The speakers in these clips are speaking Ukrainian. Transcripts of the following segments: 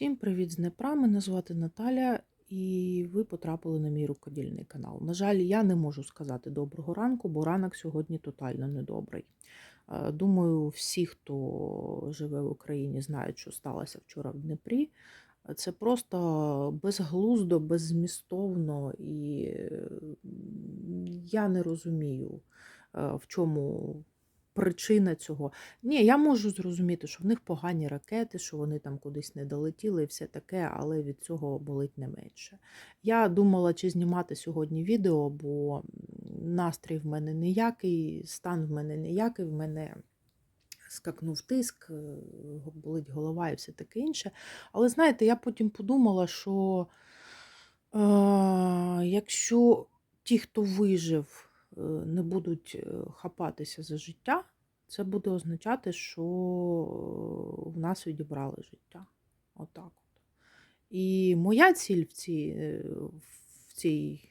Всім привіт з Днепра. Мене звати Наталя, і ви потрапили на мій рукодільний канал. На жаль, я не можу сказати доброго ранку, бо ранок сьогодні тотально недобрий. Е, Думаю, всі, хто живе в Україні, знають, що сталося вчора в Дніпрі. Це просто безглуздо, беззмістовно, і я не розумію, е, в чому причина цього. Ні, я можу зрозуміти, що в них погані ракети, що вони там кудись не долетіли і все таке, але від цього болить не менше. Я думала, чи знімати сьогодні відео, бо настрій в мене ніякий, стан в мене ніякий, в мене скакнув тиск, е, болить голова і все таке інше. Але знаєте, я потім подумала, що е, якщо ті, хто вижив, не будуть е, хапатися за життя, це буде означати, що е, в нас відібрали життя. Отак от. І моя ціль в цій, е, в цій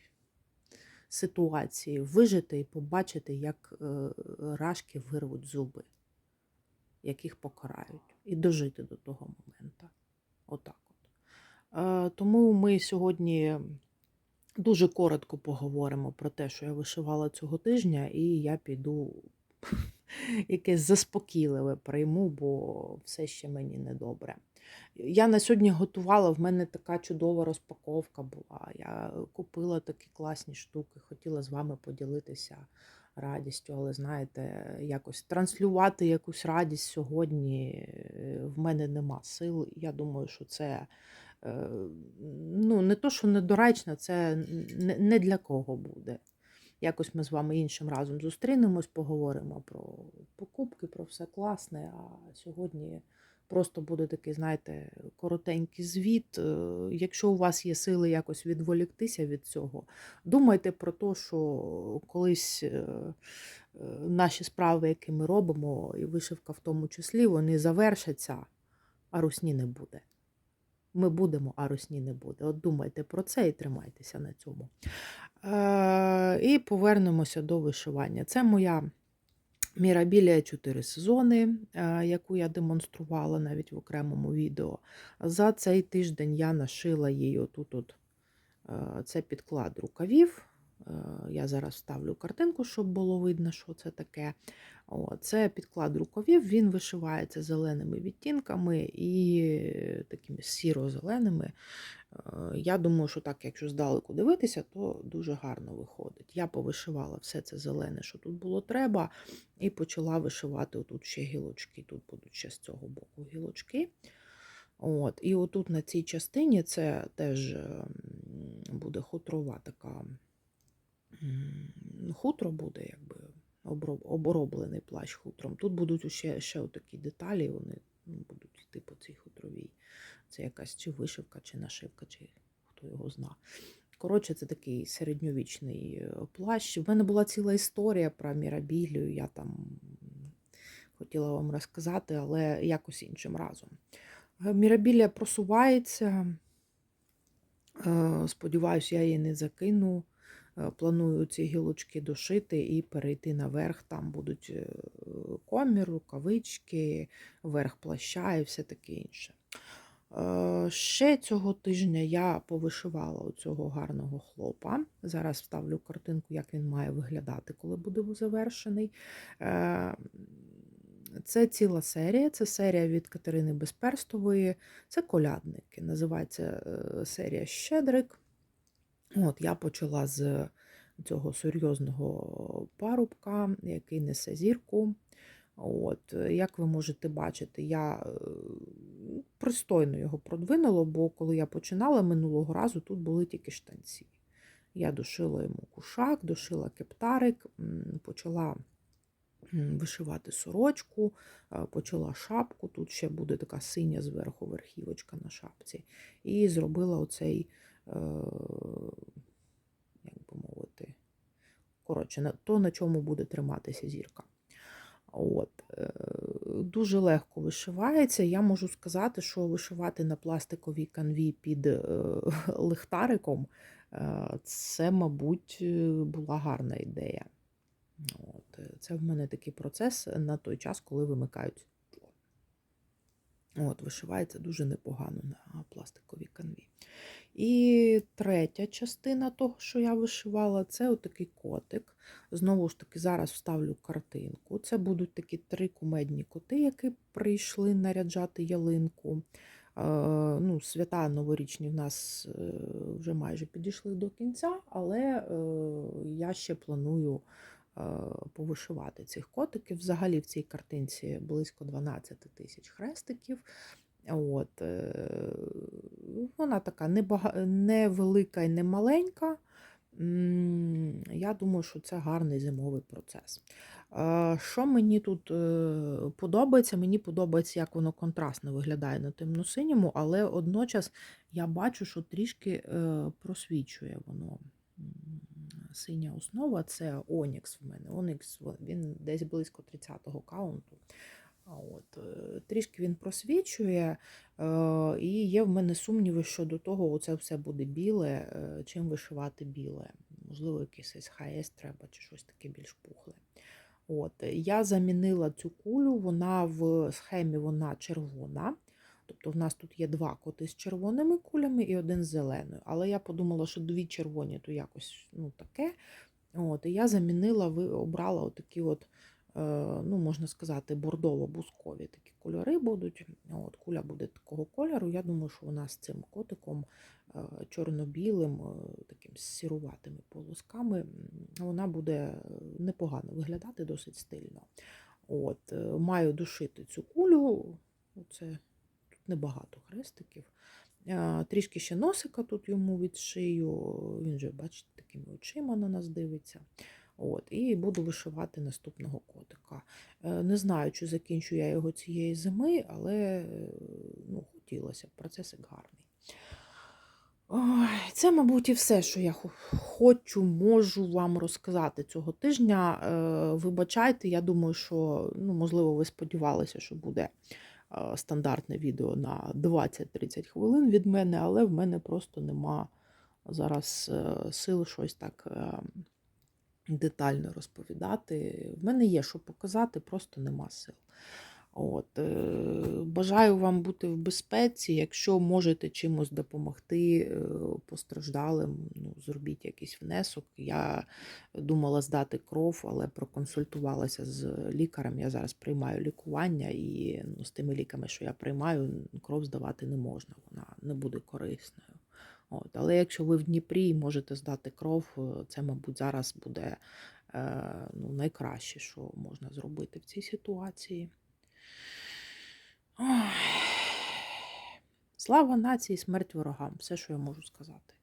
ситуації вижити і побачити, як е, рашки вирвуть зуби, яких покарають, і дожити до того моменту. Отак от. Е, Тому ми сьогодні дуже коротко поговоримо про те, що я вишивала цього тижня, і я піду якесь заспокійливе прийму, бо все ще мені недобре. Я на сьогодні готувала, в мене така чудова розпаковка була. Я купила такі класні штуки, хотіла з вами поділитися радістю, але знаєте, якось транслювати якусь радість сьогодні е, в мене нема сил. Я думаю, що це ну, не то, що недоречно, це не для кого буде. Якось ми з вами іншим разом зустрінемось, поговоримо про покупки, про все класне. А сьогодні просто буде такий, знаєте, коротенький звіт. Е, Якщо у вас є сили якось відволіктися від цього, думайте про те, що колись е, е, наші справи, які ми робимо, і вишивка в тому числі, вони завершаться, а русні не буде. Ми будемо, а русні не буде. От думайте про це і тримайтеся на цьому. Е, і повернемося до вишивання. Це моя Мірабілія 4 сезони, е, яку я демонструвала навіть в окремому відео. За цей тиждень я нашила її отут. -от, е, це підклад рукавів. Е, Я зараз ставлю картинку, щоб було видно, що це таке. Це підклад рукавів, він вишивається зеленими відтінками і такими сіро-зеленими. Е, Я думаю, що так, якщо здалеку дивитися, то дуже гарно виходить. Я повишивала все це зелене, що тут було треба, і почала вишивати отут ще гілочки. Тут будуть ще з цього боку гілочки. От, І отут на цій частині це теж буде хутрова така хутро буде, якби оброб- оброблений плащ хутром. Тут будуть ще, ще такі деталі, вони ну, будуть йти по цій хутровій. Це якась чи вишивка, чи нашивка, чи хто його зна. Коротше, це такий середньовічний е, плащ. У мене була ціла історія про Мірабілію, я там хотіла вам розказати, але якось іншим разом. Е, Мірабілія просувається. Е, Сподіваюсь, я її не закину. Е, Планую ці гілочки дошити і перейти наверх. Там будуть е, комір, рукавички, верх плаща і все таке інше. Е, Ще цього тижня я повишивала цього гарного хлопа. Зараз вставлю картинку, як він має виглядати, коли буде завершений. Це ціла серія, це серія від Катерини Безперстової, це колядники. Називається серія Щедрик. От, Я почала з цього серйозного парубка, який несе зірку. От, Як ви можете бачити, я е, пристойно його продвинула, бо коли я починала минулого разу, тут були тільки штанці. Я дошила йому кушак, дошила кептарик, почала вишивати сорочку, е, почала шапку. Тут ще буде така синя зверху верхівочка на шапці. І зробила оцей, е, як би мовити, коротше, то, на чому буде триматися зірка. От. е, Дуже легко вишивається. Я можу сказати, що вишивати на пластиковій канві під е, лихтариком е, це, мабуть, е, була гарна ідея. От. е, Це в мене такий процес на той час, коли вимикають. От, вишивається дуже непогано на пластиковій канві. І третя частина того, що я вишивала, це отакий котик. Знову ж таки, зараз вставлю картинку. Це будуть такі три кумедні коти, які прийшли наряджати ялинку. Е, Ну, свята новорічні в нас е, вже майже підійшли до кінця, але е, я ще планую повишивати цих котиків. Взагалі в цій картинці близько 12 тисяч хрестиків. От, е, вона така невелика і не маленька. Я думаю, що це гарний зимовий процес. Е, Що мені тут е, подобається? Мені подобається, як воно контрастно виглядає на темно-синьому, але одночас я бачу, що трішки просвічує воно. Синя основа це Онікс в мене. Онікс він десь близько 30-го каунту. От, е, трішки він просвічує, е, і є в мене сумніви щодо того, оце все буде біле, е, чим вишивати біле. Можливо, якийсь SHS треба чи щось таке більш пухле. От, я замінила цю кулю, вона в схемі вона червона. Тобто в нас тут є два коти з червоними кулями і один з зеленою. Але я подумала, що дві червоні то якось ну, таке. От, І я замінила, обрала отакі от ну, можна сказати, бордово-бускові такі кольори будуть. От, Куля буде такого кольору. Я думаю, що вона з цим котиком е, чорно-білим, е, таким сіруватими полосками, вона буде е, непогано виглядати, досить стильно. От, е, Маю душити цю кулю. Оце тут небагато хрестиків. Е, Трішки ще носика тут йому відшию. Він же, бачите, такими очима на нас дивиться. От, і буду вишивати наступного котика. Е, Не знаю, чи закінчу я його цієї зими, але ну, хотілося б. Процесик гарний. Ой, це, мабуть, і все, що я хочу, можу вам розказати цього тижня. Е, Вибачайте, я думаю, що, ну, можливо, ви сподівалися, що буде е, стандартне відео на 20-30 хвилин від мене, але в мене просто нема зараз сил щось так е, детально розповідати. В мене є що показати, просто нема сил. От, е, бажаю вам бути в безпеці. Якщо можете чимось допомогти е, постраждалим, ну, зробіть якийсь внесок. Я думала здати кров, але проконсультувалася з лікарем. Я зараз приймаю лікування, і ну, з тими ліками, що я приймаю, кров здавати не можна, вона не буде корисною. От, але якщо ви в Дніпрі можете здати кров, е, це, мабуть, зараз буде е, ну, найкраще, що можна зробити в цій ситуації. Ой. Слава нації, смерть ворогам. Все, що я можу сказати.